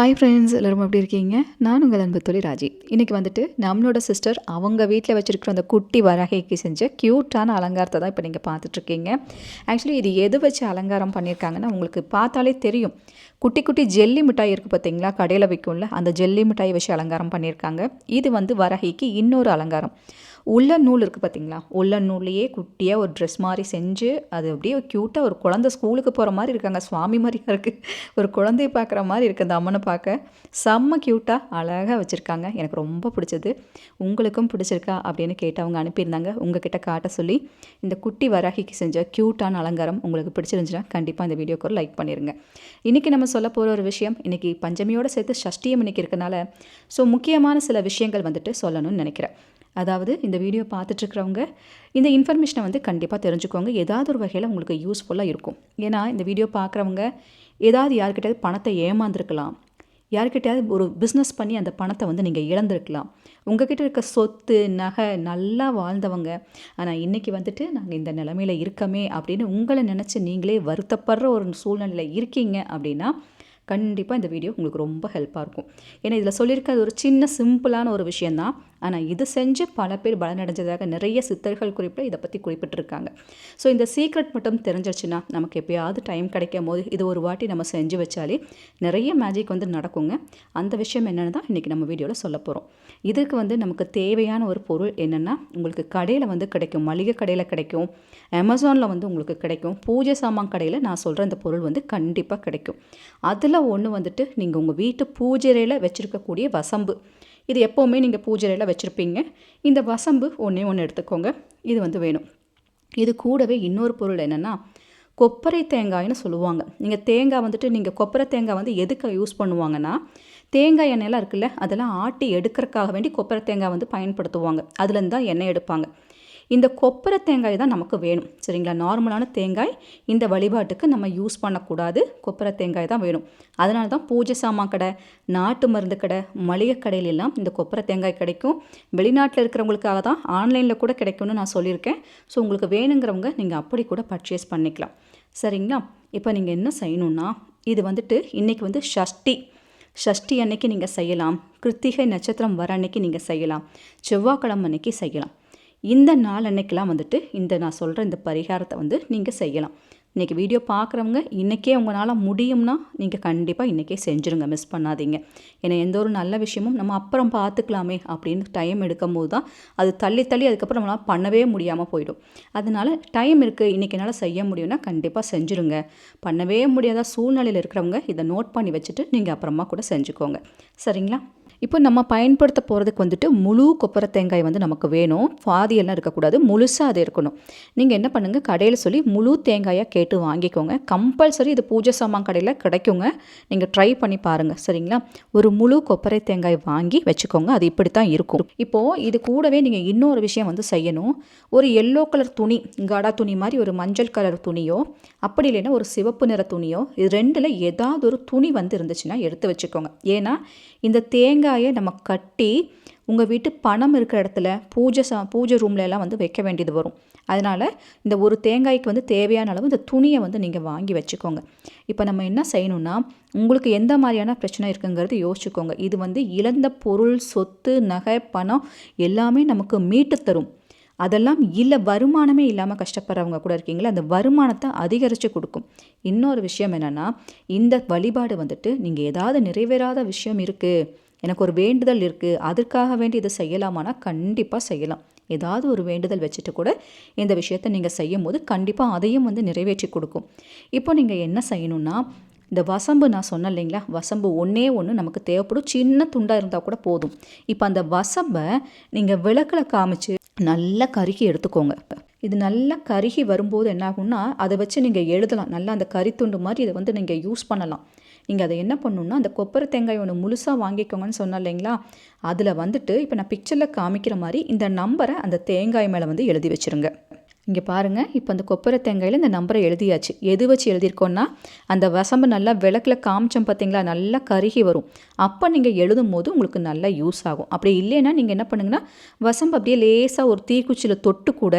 Hi friends எல்லோரும் எப்படி இருக்கீங்க? நான் உங்கள் அன்பு தொழில் ராஜி. இன்றைக்கி வந்துட்டு நம்மளோட சிஸ்டர் அவங்க வீட்டில் வச்சுருக்கிற அந்த குட்டி வரகைக்கு செஞ்ச க்யூட்டான அலங்காரத்தை தான் இப்போ நீங்கள் பார்த்துட்ருக்கீங்க. ஆக்சுவலி இது எது வச்சு அலங்காரம் பண்ணியிருக்காங்கன்னா உங்களுக்கு பார்த்தாலே தெரியும். குட்டி குட்டி ஜெல்லி மிட்டாய் இருக்குது பார்த்தீங்களா? கடையில் விற்கும்ல அந்த ஜெல்லி மிட்டாயை வச்சு அலங்காரம் பண்ணியிருக்காங்க. இது வந்து வரகைக்கு இன்னொரு அலங்காரம். உள்ள நூல் இருக்குது பார்த்தீங்களா உள்ள நூல்லையே குட்டியாக ஒரு ட்ரெஸ் மாதிரி செஞ்சு அது அப்படியே க்யூட்டாக ஒரு குழந்த ஸ்கூலுக்கு போகிற மாதிரி இருக்காங்க. சுவாமி மாதிரியாக இருக்குது ஒரு குழந்தைய பார்க்குற மாதிரி இருக்குது அந்த அம்மனை பார்க்க. செம்ம க்யூட்டாக அழகாக வச்சுருக்காங்க. எனக்கு ரொம்ப பிடிச்சது. உங்களுக்கும் பிடிச்சிருக்கா அப்படின்னு கேட்டு அவங்க அனுப்பியிருந்தாங்க. உங்ககிட்ட காட்ட சொல்லி இந்த குட்டி வராகிக்கு செஞ்ச க்யூட்டான அலங்காரம் உங்களுக்கு பிடிச்சிருந்துச்சுன்னா கண்டிப்பாக இந்த வீடியோக்கு ஒரு லைக் பண்ணிடுங்க இன்றைக்கி நம்ம சொல்ல போகிற ஒரு விஷயம் இன்றைக்கி பஞ்சமியோடு சேர்த்து சஷ்டியம் இன்றைக்கி இருக்கனால ஸோ முக்கியமான சில விஷயங்கள் வந்துட்டு சொல்லணும்னு நினைக்கிறேன். அதாவது இந்த வீடியோ பார்த்துட்ருக்கிறவங்க இந்த இன்ஃபர்மேஷனை வந்து கண்டிப்பாக தெரிஞ்சுக்கோங்க. ஏதாவது ஒரு வகையில் உங்களுக்கு யூஸ்ஃபுல்லாக இருக்கும். ஏன்னா இந்த வீடியோ பார்க்குறவங்க ஏதாவது யார்கிட்டயாவது பணத்தை ஏமாந்துருக்கலாம். யார்கிட்டயாவது ஒரு பிஸ்னஸ் பண்ணி அந்த பணத்தை வந்து நீங்கள் இழந்திருக்கலாம். உங்ககிட்ட இருக்க சொத்து நகை நல்லா வாழ்ந்தவங்க ஆனால் இன்றைக்கி வந்துட்டு நாங்கள் இந்த நிலமையில் இருக்கமே அப்படின்னு உங்களை நினச்சி நீங்களே வருத்தப்படுற ஒரு சூழ்நிலையில் இருக்கீங்க அப்படின்னா கண்டிப்பாக இந்த வீடியோ உங்களுக்கு ரொம்ப ஹெல்ப்பாக இருக்கும். ஏன்னா இதில் சொல்லியிருக்க அது ஒரு சின்ன சிம்பிளான ஒரு விஷயந்தான் ஆனால் இது செஞ்சு பல பேர் பலனடைஞ்சதாக நிறைய சித்தர்கள் குறிப்பில் இதை பற்றி குறிப்பிட்டிருக்காங்க. ஸோ இந்த சீக்ரெட் மட்டும் தெரிஞ்சிருச்சுன்னா நமக்கு எப்போயாவது டைம் கிடைக்கும் போது இது ஒரு வாட்டி நம்ம செஞ்சு வச்சாலே நிறைய மேஜிக் வந்து நடக்குங்க. அந்த விஷயம் என்னென்னு தான் இன்றைக்கி நம்ம வீடியோவில் சொல்ல போகிறோம் இதுக்கு வந்து நமக்கு தேவையான ஒரு பொருள் என்னென்னா உங்களுக்கு கடையில் வந்து கிடைக்கும் மளிகை கடையில் கிடைக்கும் அமேசானில் வந்து உங்களுக்கு கிடைக்கும் பூஜை சாமான் கடையில் நான் சொல்கிற இந்த பொருள் வந்து கண்டிப்பாக கிடைக்கும். அதில் ஒன்று வந்துட்டு நீங்கள் உங்கள் வீட்டு பூஜையில் வச்சுருக்கக்கூடிய வசம்பு. இது எப்போவுமே நீங்கள் பூஜையில் வச்சுருப்பீங்க. இந்த வசம்பு ஒன்றே ஒன்று எடுத்துக்கோங்க. இது வந்து வேணும். இது கூடவே இன்னொரு பொருள் என்னென்னா கொப்பரை தேங்காய்னு சொல்லுவாங்க. நீங்கள் தேங்காய் வந்துட்டு நீங்கள் கொப்பரை தேங்காய் வந்து எதுக்கு யூஸ் பண்ணுவாங்கன்னா தேங்காய் எண்ணெயெல்லாம் இருக்குல்ல அதெல்லாம் ஆட்டி எடுக்கிறதுக்காக வேண்டி கொப்பரை தேங்காய் வந்து பயன்படுத்துவாங்க. அதுலேருந்து தான் எண்ணெய் எடுப்பாங்க. இந்த கொப்பரை தேங்காய் தான் நமக்கு வேணும். சரிங்களா? நார்மலான தேங்காய் இந்த வழிபாட்டுக்கு நம்ம யூஸ் பண்ணக்கூடாது. கொப்பரை தேங்காய் தான் வேணும். அதனால தான் பூஜை சாமான் கடை நாட்டு மருந்து கடை மளிகை கடையிலெல்லாம் இந்த கொப்பரை தேங்காய் கிடைக்கும். வெளிநாட்டில் இருக்கிறவங்களுக்காக தான் ஆன்லைனில் கூட கிடைக்கும்னு நான் சொல்லியிருக்கேன். ஸோ உங்களுக்கு வேணுங்கிறவங்க நீங்கள் அப்படி கூட பர்ச்சேஸ் பண்ணிக்கலாம். சரிங்களா? இப்போ நீங்கள் என்ன செய்யணுன்னா இது வந்துட்டு இன்றைக்கி வந்து ஷஷ்டி. ஷஷ்டி அன்னைக்கு நீங்கள் செய்யலாம். கிருத்திகை நட்சத்திரம் வர அன்னைக்கு நீங்கள் செய்யலாம். செவ்வாய்க்கிழமை அன்னைக்கு செய்யலாம். இந்த நாள் அன்னைக்கெலாம் வந்துட்டு இந்த நான் சொல்கிற இந்த பரிகாரத்தை வந்து நீங்கள் செய்யலாம். இன்றைக்கி வீடியோ பார்க்குறவங்க இன்றைக்கே உங்களால் முடியும்னா நீங்கள் கண்டிப்பாக இன்றைக்கே செஞ்சுருங்க. மிஸ் பண்ணாதீங்க. ஏன்னா எந்த ஒரு நல்ல விஷயமும் நம்ம அப்புறம் பார்த்துக்கலாமே அப்படின்னு டைம் எடுக்கும் போது தான் அது தள்ளி தள்ளி அதுக்கப்புறம் நம்மளால் பண்ணவே முடியாமல் போயிடும். அதனால் டைம் இருக்குது இன்றைக்கி என்னால் செய்ய முடியும்னா கண்டிப்பாக செஞ்சுருங்க. பண்ணவே முடியாத சூழ்நிலையில் இருக்கிறவங்க இதை நோட் பண்ணி வச்சுட்டு நீங்கள் அப்புறமா கூட செஞ்சுக்கோங்க. சரிங்களா? இப்போ நம்ம பயன்படுத்த போகிறதுக்கு வந்துட்டு முழு கொப்பரை தேங்காய் வந்து நமக்கு வேணும். பாதியெல்லாம் இருக்கக்கூடாது. முழுசாக அது இருக்கணும். நீங்கள் என்ன பண்ணுங்கள் கடையில் சொல்லி முழு தேங்காயாக கேட்டு வாங்கிக்கோங்க. கம்பல்சரி இது பூஜை சாமான் கடையில் கிடைக்குங்க. நீங்கள் ட்ரை பண்ணி பாருங்கள் சரிங்களா? ஒரு முழு கொப்பரை தேங்காய் வாங்கி வச்சுக்கோங்க. அது இப்படி தான் இருக்கும். இப்போது இது கூடவே நீங்கள் இன்னொரு விஷயம் வந்து செய்யணும். ஒரு எல்லோ கலர் துணி கடா துணி மாதிரி ஒரு மஞ்சள் கலர் துணியோ அப்படி இல்லைன்னா ஒரு சிவப்பு நிற துணியோ இது ரெண்டில் ஏதாவது ஒரு துணி வந்து இருந்துச்சுன்னா எடுத்து வச்சுக்கோங்க. ஏன்னா இந்த தேங்காய் நம்ம கட்டி உங்கள் வீட்டு பணம் இருக்கிற இடத்துல பூஜை சா பூஜை ரூம்ல எல்லாம் வந்து வைக்க வேண்டியது வரும். அதனால் இந்த ஒரு தேங்காய்க்கு வந்து தேவையான அளவு இந்த துணியை வந்து நீங்கள் வாங்கி வச்சுக்கோங்க. இப்போ நம்ம என்ன செய்யணும்னா உங்களுக்கு எந்த மாதிரியான பிரச்சனை இருக்குங்கிறது யோசிச்சுக்கோங்க. இது வந்து இழந்த பொருள் சொத்து நகை பணம் எல்லாமே நமக்கு மீட்டு தரும். அதெல்லாம் இல்லை வருமானமே இல்லாமல் கஷ்டப்படுறவங்க கூட இருக்கீங்களா அந்த வருமானத்தை அதிகரித்து கொடுக்கும். இன்னொரு விஷயம் என்னென்னா இந்த வழிபாடு வந்துட்டு நீங்கள் ஏதாவது நிறைவேறாத விஷயம் இருக்குது எனக்கு ஒரு வேண்டுதல் இருக்குது அதற்காக வேண்டி இதை செய்யலாமானா கண்டிப்பாக செய்யலாம். ஏதாவது ஒரு வேண்டுதல் வச்சுட்டு கூட இந்த விஷயத்தை நீங்கள் செய்யும் போது கண்டிப்பாக அதையும் வந்து நிறைவேற்றி கொடுக்கும். இப்போ நீங்கள் என்ன செய்யணும்னா இந்த வசம்பு நான் சொன்னேன் இல்லைங்களா வசம்பு ஒன்றே ஒன்று நமக்கு தேவைப்படும். சின்ன துண்டாக இருந்தால் கூட போதும். இப்போ அந்த வசம்பை நீங்கள் விளக்கில் காமிச்சு நல்லா கருகி எடுத்துக்கோங்க. இது நல்லா கருகி வரும்போது என்னாகும்னா அதை வச்சு நீங்கள் எழுதலாம். நல்லா அந்த கறித்துண்டு மாதிரி இதை வந்து நீங்கள் யூஸ் பண்ணலாம். நீங்கள் அதை என்ன பண்ணணுன்னா அந்த கொப்பரை தேங்காய் ஒன்று முழுசாக வாங்கிக்கோங்கன்னு சொன்னேன் இல்லைங்களா? அதில் வந்துட்டு இப்போ நான் பிக்சரில் காமிக்கிற மாதிரி இந்த நம்பரை அந்த தேங்காய் மேலே வந்து எழுதி வச்சுருங்க. இங்கே பாருங்கள் இப்போ அந்த கொப்பரை தேங்காயில் இந்த நம்பரை எழுதியாச்சு. எது வச்சு எழுதியிருக்கோன்னா அந்த வசம்பு நல்லா விளக்கில் காமிச்சோம் பார்த்தீங்களா நல்லா கருகி வரும். அப்போ நீங்கள் எழுதும் போது உங்களுக்கு நல்லா யூஸ் ஆகும். அப்படி இல்லைன்னா நீங்கள் என்ன பண்ணுங்கன்னா வசம்பு அப்படியே லேசாக ஒரு தீக்குச்சியில் தொட்டு கூட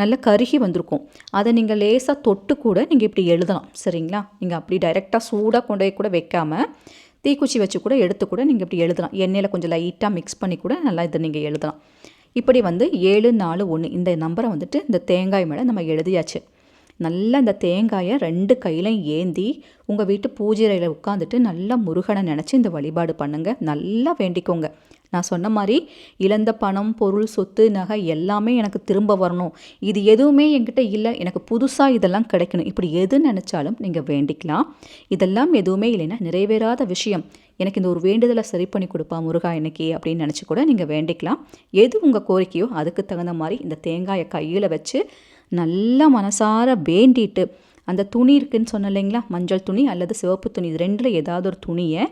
நல்லா கருகி வந்திருக்கும். அதை நீங்கள் லேசாக தொட்டு கூட நீங்கள் இப்படி எழுதலாம். சரிங்களா? நீங்கள் அப்படி டைரெக்டாக சூடாக கொண்டு போய் கூட வைக்காமல் தீக்குச்சி வச்சு கூட எடுத்து கூட நீங்கள் இப்படி எழுதலாம். எண்ணெயில் கொஞ்சம் லைட்டாக மிக்ஸ் பண்ணி கூட நல்லா இதை நீங்கள் எழுதலாம். இப்படி வந்து ஏழு நாலு ஒன்று இந்த நம்பரை வந்துட்டு இந்த தேங்காய் மேலே நம்ம எழுதியாச்சு. நல்லா இந்த தேங்காயை ரெண்டு கையிலையும் ஏந்தி உங்கள் வீட்டு பூஜை அறையில் உட்காந்துட்டு நல்லா முருகனை நினச்சி இந்த வழிபாடு பண்ணுங்கள் நல்லா வேண்டிக்கோங்க. நான் சொன்ன மாதிரி இழந்த பணம் பொருள் சொத்து நகை எல்லாமே எனக்கு திரும்ப வரணும். இது எதுவுமே என்கிட்ட இல்லை. எனக்கு புதுசாக இதெல்லாம் கிடைக்கணும். இப்படி எது நினச்சாலும் நீங்கள் வேண்டிக்கலாம். இதெல்லாம் எதுவுமே இல்லைன்னா நிறைவேறாத விஷயம். எனக்கு இந்த ஒரு வேண்டுதலை சரி பண்ணி கொடுப்பா முருகா இன்னைக்கு அப்படின்னு நினச்சி கூட நீங்கள் வேண்டிக்கலாம். எது உங்கள் கோரிக்கையோ அதுக்கு தகுந்த மாதிரி இந்த தேங்காயை கையில் வச்சு நல்லா மனசார வேண்டிட்டு அந்த துணி இருக்குன்னு சொன்ன இல்லைங்களா? மஞ்சள் துணி அல்லது சிவப்பு துணி இது ரெண்டில் ஏதாவது ஒரு துணியை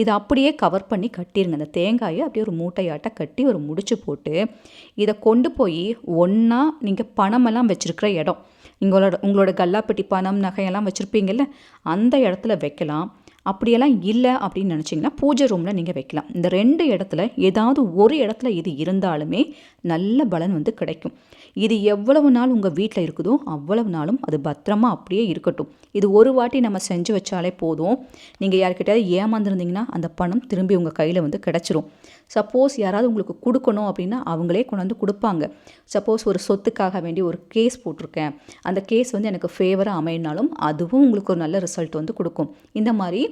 இதை அப்படியே கவர் பண்ணி கட்டிடுங்க அந்த தேங்காயை அப்படியே ஒரு மூட்டையாட்ட கட்டி ஒரு முடிச்சு போட்டு இதை கொண்டு போய் ஒன்றா நீங்கள் பணமெல்லாம் வச்சுருக்கிற இடம். உங்களோட உங்களோட கல்லாப்பெட்டி பணம் நகையெல்லாம் வச்சுருப்பீங்கல்ல? அந்த இடத்துல வைக்கலாம். அப்படியெல்லாம் இல்லை அப்படின்னு நினச்சிங்கன்னா பூஜை ரூமில் நீங்கள் வைக்கலாம். இந்த ரெண்டு இடத்துல ஏதாவது ஒரு இடத்துல இது இருந்தாலுமே நல்ல பலன் வந்து கிடைக்கும். இது எவ்வளவு நாள் உங்கள் வீட்டில் இருக்குதோ அவ்வளவு நாளும் அது பத்திரமா அப்படியே இருக்கட்டும். இது ஒரு வாட்டி நம்ம செஞ்சு வச்சாலே போதும். நீங்கள் யார்கிட்டயாவது ஏமாந்துருந்தீங்கன்னா அந்த பணம் திரும்பி உங்கள் கையில் வந்து கிடச்சிரும். சப்போஸ் யாராவது உங்களுக்கு கொடுக்கணும் அப்படின்னா அவங்களே கொண்டாந்து கொடுப்பாங்க. சப்போஸ் ஒரு சொத்துக்காக வேண்டி ஒரு கேஸ் போட்டிருக்கேன். அந்த கேஸ் வந்து எனக்கு ஃபேவராக அமையினாலும் அதுவும் உங்களுக்கு ஒரு நல்ல ரிசல்ட் வந்து கொடுக்கும். இந்த மாதிரி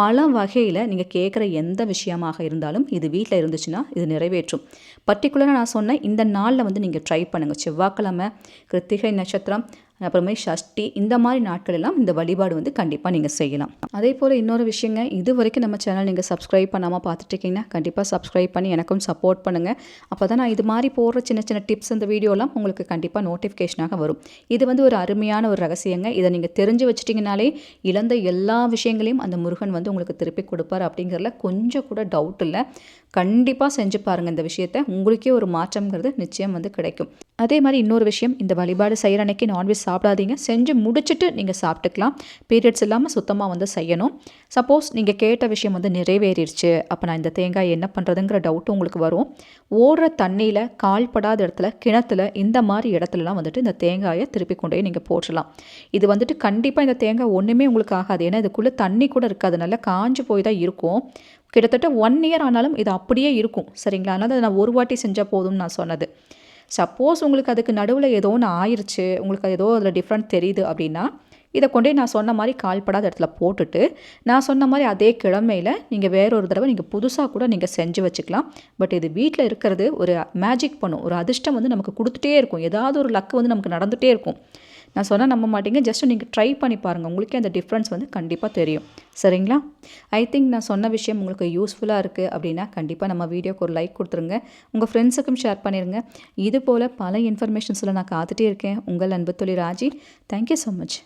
பல வகையில் நீங்கள் கேட்குற எந்த விஷயமாக இருந்தாலும் இது வீட்டில் இருந்துச்சுன்னா இது நிறைவேற்றும். பர்டிகுலராக நான் சொன்னேன் இந்த நாளில் வந்து நீங்கள் ட்ரை பண்ணுங்கள் செவ்வாய்க்கிழமை கிருத்திகை நட்சத்திரம் அப்புறமே சஷ்டி இந்த மாதிரி நாட்கள் எல்லாம் இந்த வழிபாடு வந்து கண்டிப்பாக நீங்கள் செய்யலாம். அதே போல் இன்னொரு விஷயங்க இது வரைக்கும் நம்ம சேனல் நீங்கள் சப்ஸ்கிரைப் பண்ணாமல் பார்த்துட்டு இருக்கீங்கன்னா கண்டிப்பாக சப்ஸ்கிரைப் பண்ணி எனக்கும் சப்போர்ட் பண்ணுங்கள் அப்போ தான் நான் இது மாதிரி போடுற சின்ன சின்ன டிப்ஸ் இந்த வீடியோலாம் உங்களுக்கு கண்டிப்பாக நோட்டிஃபிகேஷனாக வரும். இது வந்து ஒரு அருமையான ஒரு ரகசியங்க. இதை நீங்கள் தெரிஞ்சு வச்சிட்டிங்கனாலே இழந்த எல்லா விஷயங்களையும் அந்த முருகன் வந்து உங்களுக்கு திருப்பி கொடுப்பார் அப்படிங்கிறதுல கொஞ்சம் கூட டவுட் இல்லை. கண்டிப்பாக செஞ்சு பாருங்கள் இந்த விஷயத்த. உங்களுக்கே ஒரு மாற்றம்ங்கிறது நிச்சயம் வந்து கிடைக்கும். அதே மாதிரி இன்னொரு விஷயம் இந்த வழிபாடு செய்கிற அன்னைக்கு நான்வெஜ் சாப்பிடாதீங்க. செஞ்சு முடிச்சுட்டு நீங்கள் சாப்பிட்டுக்கலாம். பீரியட்ஸ் இல்லாமல் சுத்தமாக வந்து செய்யணும். சப்போஸ் நீங்கள் கேட்ட விஷயம் வந்து நிறைவேறிடுச்சு அப்போ நான் இந்த தேங்காய் என்ன பண்ணுறதுங்கிற டவுட்டு உங்களுக்கு வரும். ஓடுற தண்ணியில் கால்படாத இடத்துல கிணத்துல இந்த மாதிரி இடத்துலலாம் வந்துட்டு இந்த தேங்காயை திருப்பி கொண்டே நீங்கள் போட்டுடலாம் இது வந்துட்டு கண்டிப்பாக இந்த தேங்காய் ஒன்றுமே உங்களுக்கு ஆகாது. ஏன்னா இதுக்குள்ளே தண்ணி கூட இருக்காது. நல்லா காஞ்சு போய் தான் இருக்கும். கிட்டத்தட்ட ஒன் இயர் ஆனாலும் இது அப்படியே இருக்கும். சரிங்களா? அதனால் அதை நான் ஒரு வாட்டி செஞ்சால் போதும்னு நான் சொன்னது. சப்போஸ் உங்களுக்கு அதுக்கு நடுவில் ஏதோ ஒன்று ஆயிடுச்சு உங்களுக்கு ஏதோ அதில் டிஃப்ரெண்ட் தெரியுது அப்படின்னா இதை கொண்டே நான் சொன்ன மாதிரி கால்படாத இடத்துல போட்டுட்டு நான் சொன்ன மாதிரி அதே கிழமையில் நீங்கள் வேற ஒரு தடவை நீங்கள் புதுசாக கூட நீங்கள் செஞ்சு வச்சுக்கலாம். பட் இது வீட்டில் இருக்கிறது ஒரு மேஜிக் பண்ணும். ஒரு அதிர்ஷ்டம் வந்து நமக்கு கொடுத்துட்டே இருக்கும். ஏதாவது ஒரு லக்கு வந்து நமக்கு நடந்துகிட்டே இருக்கும். நான் சொன்னால் நம்ப மாட்டீங்க. ஜஸ்ட் நீங்கள் ட்ரை பண்ணி பாருங்கள் உங்களுக்கே அந்த டிஃப்ரென்ஸ் வந்து கண்டிப்பாக தெரியும். சரிங்களா? ஐ திங்க் நான் சொன்ன விஷயம் உங்களுக்கு யூஸ்ஃபுல்லாக இருக்குது அப்படின்னா கண்டிப்பாக நம்ம வீடியோக்கு ஒரு லைக் கொடுத்துருங்க. உங்கள் ஃப்ரெண்ட்ஸுக்கும் ஷேர் பண்ணிடுங்க இது போல் பல இன்ஃபர்மேஷன்ஸில் நான் காத்துட்டே இருக்கேன். உங்கள் அன்பு தொழில் ராஜி. Thank you so much